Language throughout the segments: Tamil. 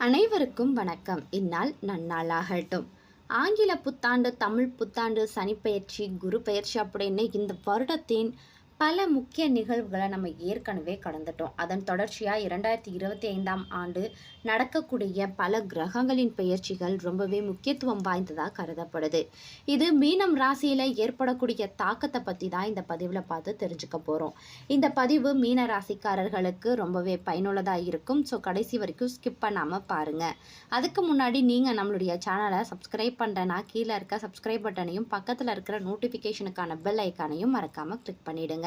அனைவருக்கும் வணக்கம். இந்நாள் நன்னாளாகட்டும். ஆங்கில புத்தாண்டு தமிழ் புத்தாண்டு சனிப்பெயர்ச்சி குரு பெயர்ச்சி அப்படின்னு இந்த வருடத்தின் பல முக்கிய நிகழ்வுகளை நம்ம ஏற்கனவே கடந்துட்டோம். அதன் தொடர்ச்சியாக இரண்டாயிரத்தி இருபத்தி ஐந்தாம் ஆண்டு நடக்கக்கூடிய பல கிரகங்களின் பெயர்ச்சிகள் ரொம்பவே முக்கியத்துவம் வாய்ந்ததாக கருதப்படுது. இது மீனம் ராசியில் ஏற்படக்கூடிய தாக்கத்தை பற்றி தான் இந்த பதிவில் பார்த்து தெரிஞ்சுக்க போகிறோம் இந்த பதிவு மீன ராசிக்காரர்களுக்கு ரொம்பவே பயனுள்ளதாக இருக்கும். ஸோ கடைசி வரைக்கும் ஸ்கிப் பண்ணாமல் பாருங்கள் அதுக்கு முன்னாடி நீங்கள் நம்மளுடைய சேனலை சப்ஸ்கிரைப் பண்ணுறேன்னா கீழே இருக்க சப்ஸ்கிரைப் பட்டனையும் பக்கத்தில் இருக்கிற நோட்டிஃபிகேஷனுக்கான பெல் ஐக்கானையும் மறக்காமல் கிளிக் பண்ணிவிடுங்க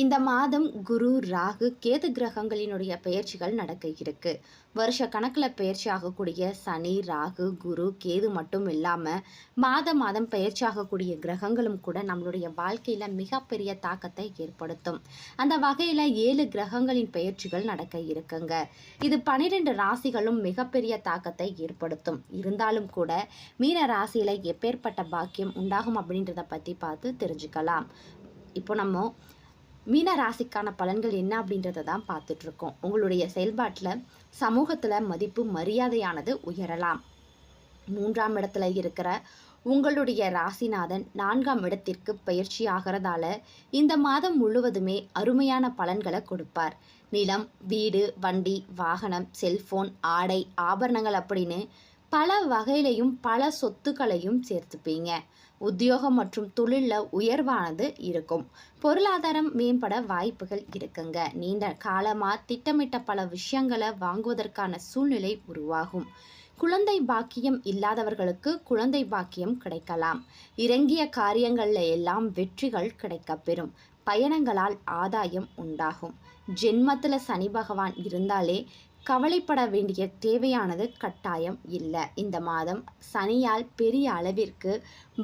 இந்த மாதம் குரு ராகு கேது கிரகங்களினுடைய பெயர்ச்சிகள் நடக்க இருக்கு. வருஷ கணக்கில் பெயர்ச்சி ஆகக்கூடிய சனி ராகு குரு கேது மட்டும் இல்லாமல் மாத மாதம் பெயர்ச்சி ஆகக்கூடிய கிரகங்களும் கூட நம்மளுடைய வாழ்க்கையில் மிகப்பெரிய தாக்கத்தை ஏற்படுத்தும். அந்த வகையில் ஏழு கிரகங்களின் பெயர்ச்சிகள் நடக்க இருக்குங்க. இது பனிரெண்டு ராசிகளும் மிகப்பெரிய தாக்கத்தை ஏற்படுத்தும். இருந்தாலும் கூட மீன ராசியில் எப்பேற்பட்ட பாக்கியம் உண்டாகும் அப்படின்றத பற்றி பார்த்து தெரிஞ்சுக்கலாம். இப்போ நம்ம மீன ராசிக்கான பலன்கள் என்ன அப்படின்றத தான் பார்த்துட்ருக்கோம். உங்களுடைய செயல்பாட்டில் சமூகத்தில் மதிப்பு மரியாதையானது உயரலாம். மூன்றாம் இடத்துல இருக்கிற உங்களுடைய ராசிநாதன் நான்காம் இடத்திற்கு பயிற்சி ஆகிறதால இந்த மாதம் முழுவதுமே அருமையான பலன்களை கொடுப்பார். நிலம் வீடு வண்டி வாகனம் செல்போன் ஆடை ஆபரணங்கள் அப்படின்னு பல வகையிலையும் பல சொத்துக்களையும் சேர்த்துப்பீங்க. உத்தியோகம் மற்றும் தொழிலில் உயர்வானது இருக்கும். பொருளாதாரம் மேம்பட வாய்ப்புகள் இருக்குங்க. நீண்ட காலமாக திட்டமிட்ட பல விஷயங்களை வாங்குவதற்கான சூழ்நிலை உருவாகும். குழந்தை பாக்கியம் இல்லாதவர்களுக்கு குழந்தை பாக்கியம் கிடைக்கலாம். இறங்கிய காரியங்களில் எல்லாம் வெற்றிகள் கிடைக்கப்பெறும் பயணங்களால் ஆதாயம் உண்டாகும். ஜென்மத்தில் சனி பகவான் இருந்தாலே கவலைப்பட வேண்டிய தேவையானது கட்டாயம் இல்லை. இந்த மாதம் சனியால் பெரிய அளவிற்கு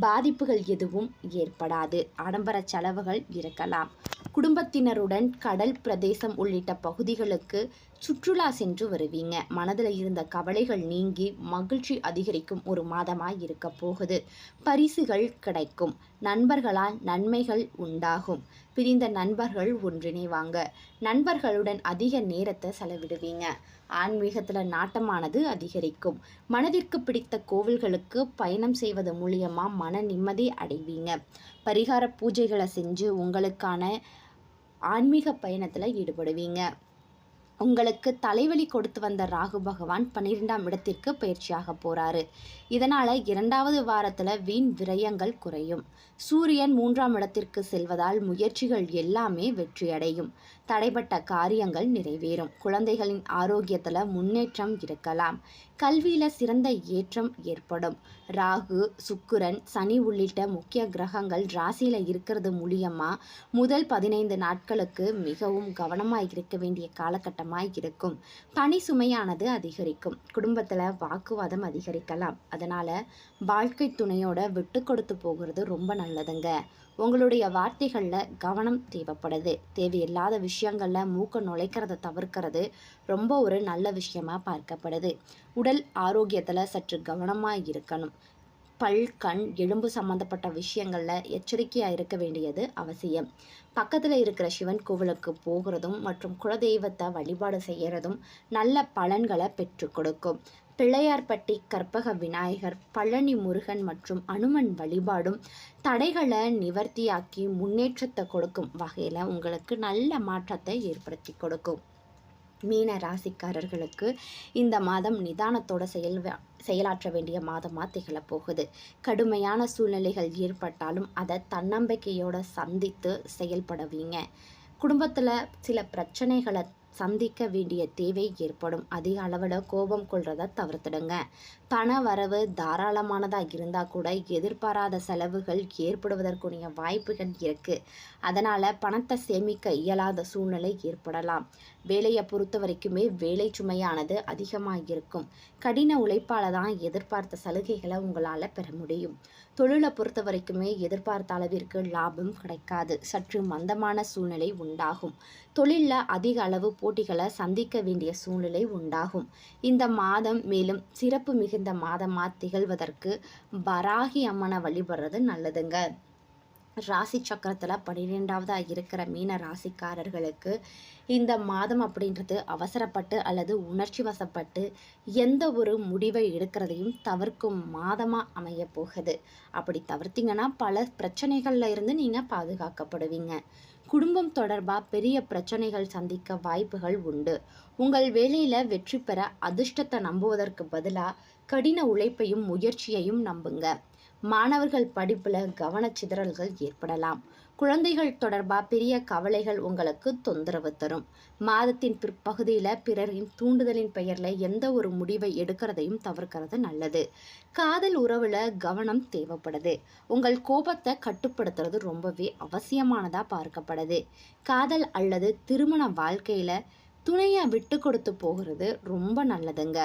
பாதிப்புகள் எதுவும் ஏற்படாது. ஆடம்பர செலவுகள் இருக்கலாம். குடும்பத்தினருடன் கடல் பிரதேசம் உள்ளிட்ட பகுதிகளுக்கு சுற்றுலா சென்று வருவீங்க. மனதில் இருந்த கவலைகள் நீங்கி மகிழ்ச்சி அதிகரிக்கும் ஒரு மாதமாக இருக்க போகுது. பரிசுகள் கிடைக்கும். நண்பர்களால் நன்மைகள் உண்டாகும். பிரிந்த நண்பர்கள் ஒன்றிணைவாங்க. நண்பர்களுடன் அதிக நேரத்தை செலவிடுவீங்க. ஆன்மீகத்தில் நாட்டமானது அதிகரிக்கும். மனதிற்கு பிடித்த கோவில்களுக்கு பயணம் செய்வது மூலியமாக மன நிம்மதி அடைவீங்க. பரிகார பூஜைகளை செஞ்சு உங்களுக்கான ஆன்மீக பயணத்தில் ஈடுபடுவீங்க. உங்களுக்கு தலைவலி கொடுத்து வந்த ராகு பகவான் பன்னிரெண்டாம் இடத்திற்கு பயிற்சியாக போறாரு. இதனால் இரண்டாவது வாரத்தில் வீண் விரயங்கள் குறையும். சூரியன் மூன்றாம் இடத்திற்கு செல்வதால் முயற்சிகள் எல்லாமே வெற்றியடையும். தடைப்பட்ட காரியங்கள் நிறைவேறும். குழந்தைகளின் ஆரோக்கியத்தில் முன்னேற்றம் இருக்கலாம். கல்வியில் சிறந்த ஏற்றம் ஏற்படும். ராகு சுக்குரன் சனி உள்ளிட்ட முக்கிய கிரகங்கள் ராசியில் இருக்கிறது மூலியமாக முதல் பதினைந்து நாட்களுக்கு மிகவும் கவனமாக இருக்க வேண்டிய காலகட்டமாய் இருக்கும் பணி சுமையானது அதிகரிக்கும். குடும்பத்தில் வாக்குவாதம் அதிகரிக்கலாம். அதனால் வாழ்க்கை துணையோட விட்டு கொடுத்து போகிறது ரொம்ப நல்லதுங்க. உங்களுடைய வார்த்தைகளில் கவனம் தேவைப்படுது. தேவையில்லாத விஷயங்களில் மூக்க நுழைக்கிறத தவிர்க்கிறது ரொம்ப ஒரு நல்ல விஷயமா பார்க்கப்படுது. உடல் ஆரோக்கியத்தில் சற்று கவனமாக இருக்கணும். பல் கண் எலும்பு சம்மந்தப்பட்ட விஷயங்களில் எச்சரிக்கையாக இருக்க வேண்டியது அவசியம். பக்கத்தில் இருக்கிற சிவன் கோவிலுக்கு போகிறதும் மற்றும் குலதெய்வத்தை வழிபாடு செய்கிறதும் நல்ல பலன்களை பெற்று கொடுக்கும். பிள்ளையார்பட்டி கற்பக விநாயகர் பழனி முருகன் மற்றும் அனுமன் வழிபாடும் தடைகளை நிவர்த்தியாக்கி முன்னேற்றத்தை கொடுக்கும் வகையில் உங்களுக்கு நல்ல மாற்றத்தை ஏற்படுத்தி கொடுக்கும். மீன ராசிக்காரர்களுக்கு இந்த மாதம் நிதானத்தோட செயல் செயலாற்ற வேண்டிய மாதமாக திகழப்போகுது. கடுமையான சூழ்நிலைகள் ஏற்பட்டாலும் அதை தன்னம்பிக்கையோடு சந்தித்து செயல்படுவீங்க. குடும்பத்தில் சில பிரச்சனைகளை சந்திக்க வேண்டிய தேவை ஏற்படும். அதிக அளவில் கோபம் கொள்றதை தவிர்த்துடுங்க. பண வரவு தாராளமானதாக இருந்தால் கூட எதிர்பாராத செலவுகள் ஏற்படுவதற்குரிய வாய்ப்புகள் இருக்குது அதனால் பணத்தை சேமிக்க இயலாத சூழ்நிலை ஏற்படலாம். வேலையை பொறுத்த வரைக்குமே வேலை சுமையானது அதிகமாக இருக்கும் கடின உழைப்பால் தான் எதிர்பார்த்த சலுகைகளை உங்களால் பெற முடியும். தொழிலை பொறுத்த வரைக்குமே எதிர்பார்த்த அளவிற்கு லாபம் கிடைக்காது. சற்று மந்தமான சூழ்நிலை உண்டாகும். தொழிலில் அதிக அளவு போட்டிகளை சந்திக்க வேண்டிய சூழ்நிலை உண்டாகும். இந்த மாதம் மேலும் சிறப்பு மிகுந்த மாதமாக திகழ்வதற்கு வராகி அம்மனை வழிபடுறது நல்லதுங்க. ராசி சக்கரத்தில் பன்னிரெண்டாவதாக இருக்கிற மீன ராசிக்காரர்களுக்கு இந்த மாதம் அப்படின்றது அவசரப்பட்டு அல்லது உணர்ச்சி வசப்பட்டு எந்த ஒரு முடிவை எடுக்கிறதையும் தவிர்க்கும் மாதமாக அமைய போகுது. அப்படி தவிர்த்தீங்கன்னா பல பிரச்சனைகளில் இருந்து நீங்கள் பாதுகாக்கப்படுவீங்க. குடும்பம் தொடர்பாக பெரிய பிரச்சனைகள் சந்திக்க வாய்ப்புகள் உண்டு. உங்கள் வேலையில் வெற்றி பெற அதிர்ஷ்டத்தை நம்புவதற்கு பதிலாக கடின உழைப்பையும் முயற்சியையும் நம்புங்க. மாணவர்கள் படிப்பில் கவனச்சிதறல்கள் ஏற்படலாம். குழந்தைகள் தொடர்பாக பெரிய கவலைகள் உங்களுக்கு தொந்தரவு தரும். மாதத்தின் பிற்பகுதியில் பிறரின் தூண்டுதலின் பெயரில் எந்த ஒரு முடிவை எடுக்கிறதையும் தவிர்க்கிறது நல்லது. காதல் உறவில் கவனம் தேவைப்படுது. உங்கள் கோபத்தை கட்டுப்படுத்துறது ரொம்பவே அவசியமானதாக பார்க்கப்படுது. காதல் அல்லது திருமண வாழ்க்கையில் துணையை விட்டு கொடுத்து போகிறது ரொம்ப நல்லதுங்க.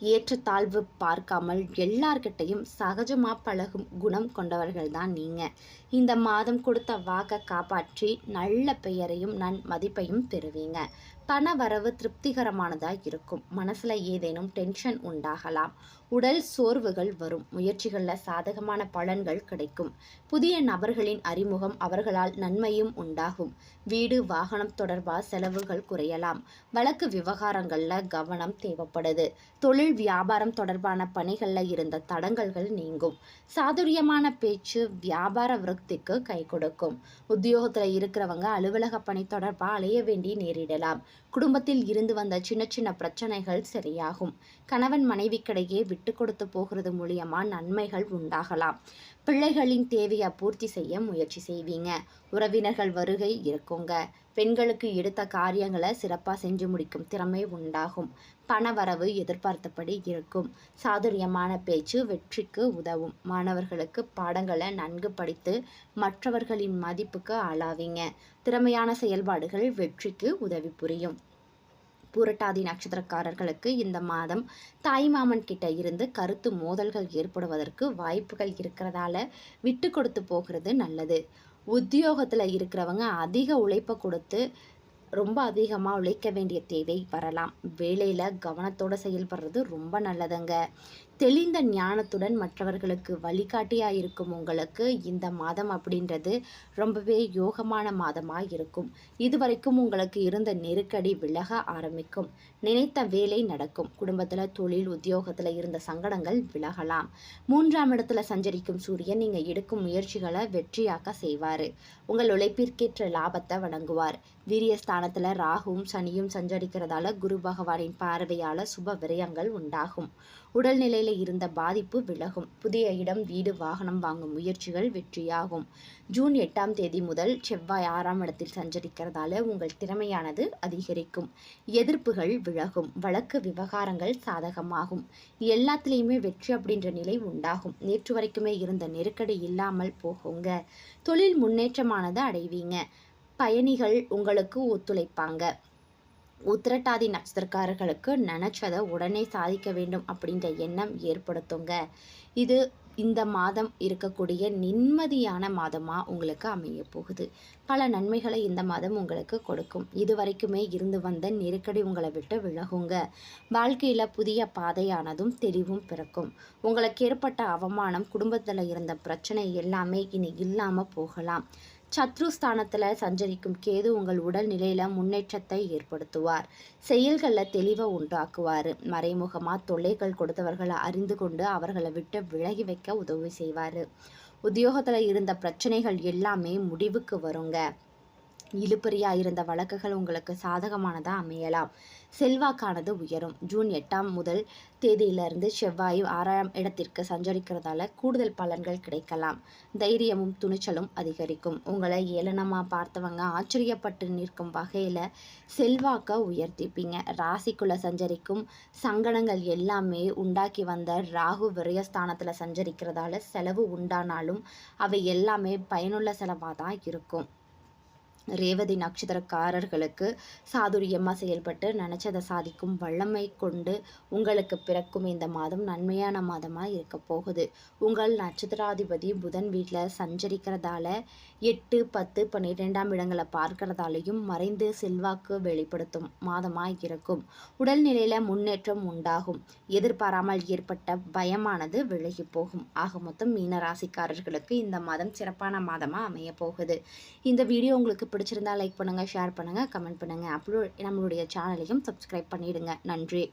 ஏற்றத்தாழ்வு பார்க்காமல் எல்லார்கிட்டையும் சகஜமாக பழகும் குணம் கொண்டவர்கள் தான் நீங்கள் இந்த மாதம் கொடுத்த வாக்கை காப்பாற்றி நல்ல பெயரையும் நன் மதிப்பையும் பெறுவீங்க. பண வரவு திருப்திகரமானதாக இருக்கும். மனசில் ஏதேனும் டென்ஷன் உண்டாகலாம். உடல் சோர்வுகள் வரும். முயற்சிகளில் சாதகமான பலன்கள் கிடைக்கும். புதிய நபர்களின் அறிமுகம் அவர்களால் நன்மையும் உண்டாகும். வீடு வாகனம் தொடர்பாக செலவுகள் குறையலாம். வழக்கு விவகாரங்களில் கவனம் தேவைப்படுது. தொழில் வியாபாரம் தொடர்பான பணிகளில் இருந்த தடங்கல்கள் நீங்கும். சாதுரியமான பேச்சு வியாபார விருத்திக்கு கை கொடுக்கும். உத்தியோகத்தில் இருக்கிறவங்க அலுவலக பணி தொடர்பாக அலைய வேண்டி நேரிடலாம். குடும்பத்தில் இருந்து வந்த சின்ன சின்ன பிரச்சனைகள் சரியாகும். கணவன் மனைவிக்கிடையே விட்டு கொடுத்து போகிறது மூலியமா நன்மைகள் உண்டாகலாம். பிள்ளைகளின் தேவையை பூர்த்தி செய்ய முயற்சி செய்வீங்க. உறவினர்கள் வருகை இருக்குங்க. பெண்களுக்கு எடுத்த காரியங்களை சிறப்பாக செஞ்சு முடிக்கும் திறமை உண்டாகும். பணவரவு எதிர்பார்த்தபடி இருக்கும். சாதுரியமான பேச்சு வெற்றிக்கு உதவும். மாணவர்களுக்கு பாடங்களை நன்கு படித்து மற்றவர்களின் மதிப்புக்கு ஆளாவீங்க. திறமையான செயல்பாடுகள் வெற்றிக்கு உதவி புரியும். பூரட்டாதி நட்சத்திரக்காரர்களுக்கு இந்த மாதம் தாய்மாமன் கிட்ட இருந்து கருத்து மோதல்கள் ஏற்படுவதற்கு வாய்ப்புகள் இருக்கிறதால விட்டு கொடுத்து போகிறது நல்லது. உத்தியோகத்தில் இருக்கிறவங்க அதிக உழைப்பை கொடுத்து ரொம்ப அதிகமாக உழைக்க வேண்டிய தேவை வரலாம். வேலையில் கவனத்தோடு செயல்படுறது ரொம்ப நல்லதுங்க. தெளிந்த ஞானத்துடன் மற்றவர்களுக்கு வழிகாட்டியாக இருக்கும் உங்களுக்கு இந்த மாதம் அப்படின்றது ரொம்பவே யோகமான மாதமாக இருக்கும். இதுவரைக்கும் உங்களுக்கு இருந்த நெருக்கடி விலக ஆரம்பிக்கும். நினைத்த வேலை நடக்கும். குடும்பத்தில் தொழில் உத்தியோகத்தில் இருந்த சங்கடங்கள் விலகலாம். மூன்றாம் இடத்துல சஞ்சரிக்கும் சூரியன் நீங்கள் எடுக்கும் முயற்சிகளை வெற்றியாக்க செய்வார். உங்கள் உழைப்பிற்கேற்ற லாபத்தை வழங்குவார் வீரியஸ்தானத்தில் ராகுவும் சனியும் சஞ்சரிக்கிறதால குரு பகவானின் பார்வையால் சுப விரயங்கள் உண்டாகும். உடல்நிலையில் இருந்த பாதிப்பு விலகும். புதிய இடம் வீடு வாகனம் வாங்கும் முயற்சிகள் வெற்றியாகும். ஜூன் எட்டாம் தேதி முதல் செவ்வாய் ஆறாம் இடத்தில் சஞ்சரிக்கிறதால உங்கள் திறமையானது அதிகரிக்கும். எதிர்ப்புகள் விலகும். வழக்கு விவகாரங்கள் சாதகமாகும். எல்லாத்துலேயுமே வெற்றி அப்படின்ற நிலை உண்டாகும். நேற்று வரைக்குமே இருந்த நெருக்கடி இல்லாமல் போகுங்க. தொழில் முன்னேற்றமானது அடைவீங்க. பயணிகள் உங்களுக்கு ஒத்துழைப்பாங்க. உத்திரட்டாதி நட்சத்திரக்காரர்களுக்கு நினச்சதை உடனே சாதிக்க வேண்டும் அப்படின்ற எண்ணம் ஏற்படுத்துங்க. இது இந்த மாதம் இருக்கக்கூடிய நிம்மதியான மாதமாக உங்களுக்கு அமைய போகுது. பல நன்மைகளை இந்த மாதம் உங்களுக்கு கொடுக்கும். இது வரைக்குமே இருந்து வந்த நெருக்கடி உங்களை விட்டு விலகுங்க. வாழ்க்கையில் புதிய பாதையானதும் தெளிவும் பிறக்கும். உங்களுக்கு ஏற்பட்ட அவமானம் குடும்பத்தில் இருந்த பிரச்சனை எல்லாமே இனி இல்லாமல் போகலாம். சத்ருஸ்தானத்தில் சஞ்சரிக்கும் கேது உங்கள் உடல் நிலையில் முன்னேற்றத்தை ஏற்படுத்துவார். செயல்களில் தெளிவை உண்டாக்குவார். மறைமுகமாக தொல்லைகள் கொடுத்தவர்களை அறிந்து கொண்டு அவர்களை விட்டு விலகி வைக்க உதவி செய்வார். உத்தியோகத்தில் இருந்த பிரச்சனைகள் எல்லாமே முடிவுக்கு வருங்க. இழுபறியாக இருந்த வழக்குகள் உங்களுக்கு சாதகமானதாக அமையலாம். செல்வாக்கானது உயரும். ஜூன் எட்டாம் முதல் தேதியிலிருந்து செவ்வாய் ஆறாம் இடத்திற்கு சஞ்சரிக்கிறதால கூடுதல் பலன்கள் கிடைக்கலாம். தைரியமும் துணிச்சலும் அதிகரிக்கும். உங்களை ஏளனமாக பார்த்தவங்க ஆச்சரியப்பட்டு நிற்கும் வகையில் செல்வாக்க உயர்த்திப்பீங்க. ராசிக்குள்ளே சஞ்சரிக்கும் சங்கடங்கள் எல்லாமே உண்டாக்கி வந்த ராகு விரயஸ்தானத்தில் சஞ்சரிக்கிறதால செலவு உண்டானாலும் அவை எல்லாமே பயனுள்ள செலவாக தான் இருக்கும். ரேவதி நட்சத்திரக்காரர்களுக்கு சாதுரியமாக செயல்பட்டு நினச்சதை சாதிக்கும் வல்லமை கொண்டு உங்களுக்கு பிறக்கும் இந்த மாதம் நன்மையான மாதமாக இருக்க போகுது. உங்கள் நட்சத்திராதிபதி புதன் வீட்டில் சஞ்சரிக்கிறதால எட்டு பத்து பன்னிரெண்டாம் இடங்களை பார்க்கிறதாலையும் மறைந்து செல்வாக்கு வெளிப்படுத்தும் மாதமாக இருக்கும். உடல்நிலையில் முன்னேற்றம் உண்டாகும். எதிர்பாராமல் ஏற்பட்ட பயமானது விலகி போகும். ஆக மொத்தம் மீன ராசிக்காரர்களுக்கு இந்த மாதம் சிறப்பான மாதமாக அமைய போகுது. இந்த வீடியோ உங்களுக்கு பிடிச்சிருந்தா லைக் பண்ணுங்கள் ஷேர் பண்ணுங்கள் கமெண்ட் பண்ணுங்கள் அப்லோட் நம்மளுடைய சேனலையும் சப்ஸ்கிரைப் பண்ணிவிடுங்க நன்றி.